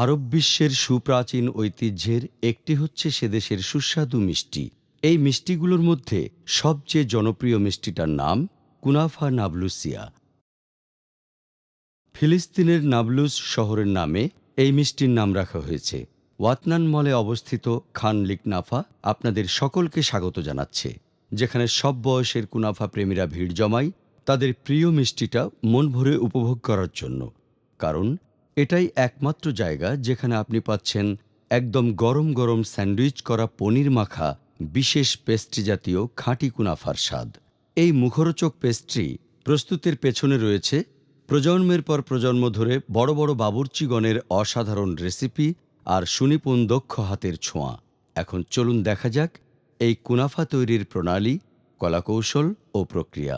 আরব বিশ্বের সুপ্রাচীন ঐতিহ্যের একটি হচ্ছে সে দেশের সুস্বাদু মিষ্টি। এই মিষ্টিগুলোর মধ্যে সবচেয়ে জনপ্রিয় মিষ্টিটার নাম কুনাফা নাবলুসিয়া। ফিলিস্তিনের নাবলুস শহরের নামে এই মিষ্টির নাম রাখা হয়েছে। ওয়াতনান মলে অবস্থিত খান লিকনাফা আপনাদের সকলকে স্বাগত জানাচ্ছে। যেখানে সব বয়সের কুনাফা প্রেমীরা ভিড় জমায় তাদের প্রিয় মিষ্টিটা মন ভরে উপভোগ করার জন্য। কারণ এটাই একমাত্র জায়গা যেখানে আপনি পাচ্ছেন একদম গরম গরম স্যান্ডউইচ করা পনির মাখা বিশেষ পেস্ট্রি জাতীয় খাঁটি কুনাফার স্বাদ এই মুখরোচক পেস্ট্রি প্রস্তুতের পেছনে রয়েছে প্রজন্মের পর প্রজন্ম ধরে বড় বড় বাবুর্চিগণের অসাধারণ রেসিপি আর সুনিপুণ দক্ষ হাতের ছোঁয়া। এখন চলুন দেখা যাক এই কুনাফা তৈরির প্রণালী, কলাকৌশল ও প্রক্রিয়া।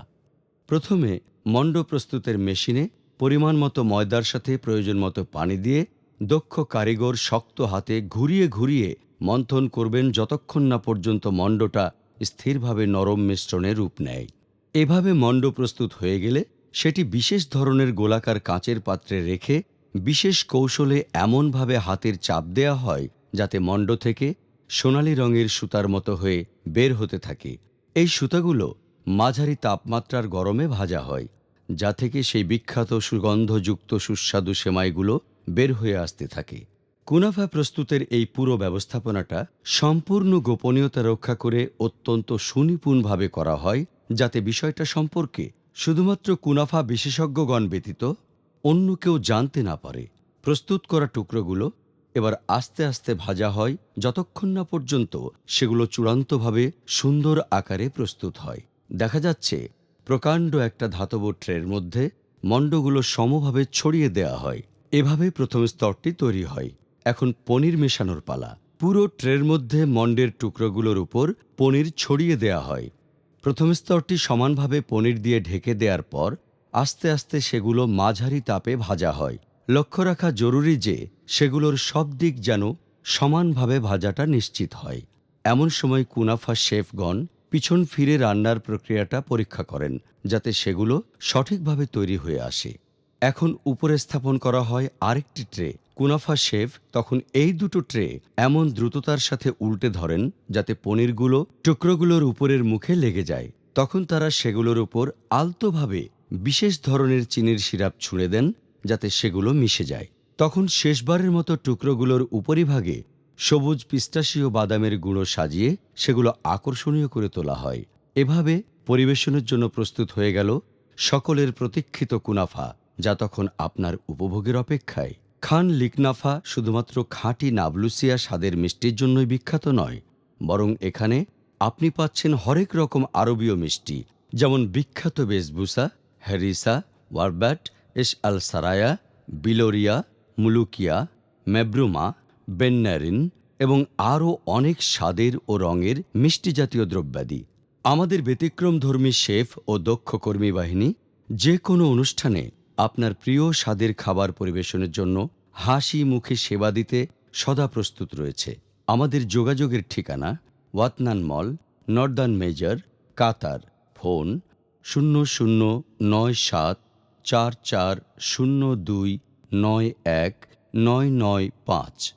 প্রথমে মণ্ড প্রস্তুতের মেশিনে পরিমাণ মতো ময়দার সাথে প্রয়োজন মতো পানি দিয়ে দক্ষ কারিগর শক্ত হাতে ঘুরিয়ে ঘুরিয়ে মন্থন করবেন যতক্ষণ না পর্যন্ত মণ্ডটা স্থিরভাবে নরম মিশ্রণে রূপ নেয়। এভাবে মণ্ড প্রস্তুত হয়ে গেলে সেটি বিশেষ ধরনের গোলাকার কাঁচের পাত্রে রেখে বিশেষ কৌশলে এমনভাবে হাতের চাপ দেয়া হয় যাতে মণ্ড থেকে সোনালি রঙের সুতার মতো হয়ে বের হতে থাকে। এই সুতাগুলো মাঝারি তাপমাত্রার গরমে ভাজা হয়। যা থেকে সেই বিখ্যাত সুগন্ধযুক্ত সুস্বাদু সেমাইগুলো বের হয়ে আসতে থাকে। কুনাফা প্রস্তুতের এই পুরো ব্যবস্থাপনাটা সম্পূর্ণ গোপনীয়তা রক্ষা করে অত্যন্ত সুনিপুণভাবে করা হয়, যাতে বিষয়টা সম্পর্কে শুধুমাত্র কুনাফা বিশেষজ্ঞগণ ব্যতীত অন্য কেউ জানতে না পারে। প্রস্তুত করা টুকরোগুলো এবার আস্তে আস্তে ভাজা হয়, যতক্ষণ না পর্যন্ত সেগুলো চূড়ান্তভাবে সুন্দর আকারে প্রস্তুত হয়। দেখা যাচ্ছে প্রকাণ্ড একটা ধাতব ট্রের মধ্যে মণ্ডগুলো সমভাবে ছড়িয়ে দেওয়া হয়। এভাবে প্রথম স্তরটি তৈরি হয়। এখন পনির মেশানোর পালা। পুরো ট্রের মধ্যে মণ্ডের টুকরোগুলোর উপর পনির ছড়িয়ে দেয়া হয়। প্রথম স্তরটি সমানভাবে পনির দিয়ে ঢেকে দেওয়ার পর আস্তে আস্তে সেগুলো মাঝারি তাপে ভাজা হয়। লক্ষ্য রাখা জরুরি যে সেগুলোর সব দিক যেন সমানভাবে ভাজাটা নিশ্চিত হয়। এমন সময় কুনাফা শেফগণ পিছন ফিরে রান্নার প্রক্রিয়াটা পরীক্ষা করেন, যাতে সেগুলো সঠিকভাবে তৈরি হয়ে আসে। এখন উপরে স্থাপন করা হয় আরেকটি ট্রে। কুনাফা শেফ তখন এই দুটো ট্রে এমন দ্রুততার সাথে উল্টে ধরেন, যাতে পনিরগুলো টুকরোগুলোর উপরের মুখে লেগে যায়। তখন তারা সেগুলোর উপর আলতোভাবে বিশেষ ধরনের চিনির সিরাপ ছুঁড়ে দেন, যাতে সেগুলো মিশে যায়। তখন শেষবারের মতো টুকরোগুলোর উপরিভাগে সবুজ পিস্তাশীয় বাদামের গুঁড়ো সাজিয়ে সেগুলো আকর্ষণীয় করে তোলা হয়। এভাবে পরিবেশনের জন্য প্রস্তুত হয়ে গেল সকলের প্রতীক্ষিত কুনাফা, যা তখন আপনার উপভোগের অপেক্ষায়। খান লিকনাফা শুধুমাত্র খাঁটি নাবলুসিয়া স্বাদের মিষ্টির জন্যই বিখ্যাত নয়, বরং এখানে আপনি পাচ্ছেন হরেক রকম আরবীয় মিষ্টি, যেমন বিখ্যাত বেসবুসা, হ্যারিসা, ওয়ারব্যাট, এস আল সারায়া, বিলোরিয়া, মুলুকিয়া, মেব্রুমা বেন্নারিন এবং আরও অনেক স্বাদের ও রঙের মিষ্টি জাতীয় দ্রব্যাদি। আমাদের ব্যতিক্রমধর্মী শেফ ও দক্ষ কর্মী বাহিনী যে কোনো অনুষ্ঠানে আপনার প্রিয় স্বাদের খাবার পরিবেশনের জন্য হাসি মুখে সেবা দিতে সদা প্রস্তুত রয়েছে। আমাদের যোগাযোগের ঠিকানা ওয়াতনান mall, northern major, Qatar. Phone শূন্য শূন্য নয় সাত চার চার শূন্য দুই নয় এক নয় নয় পাঁচ।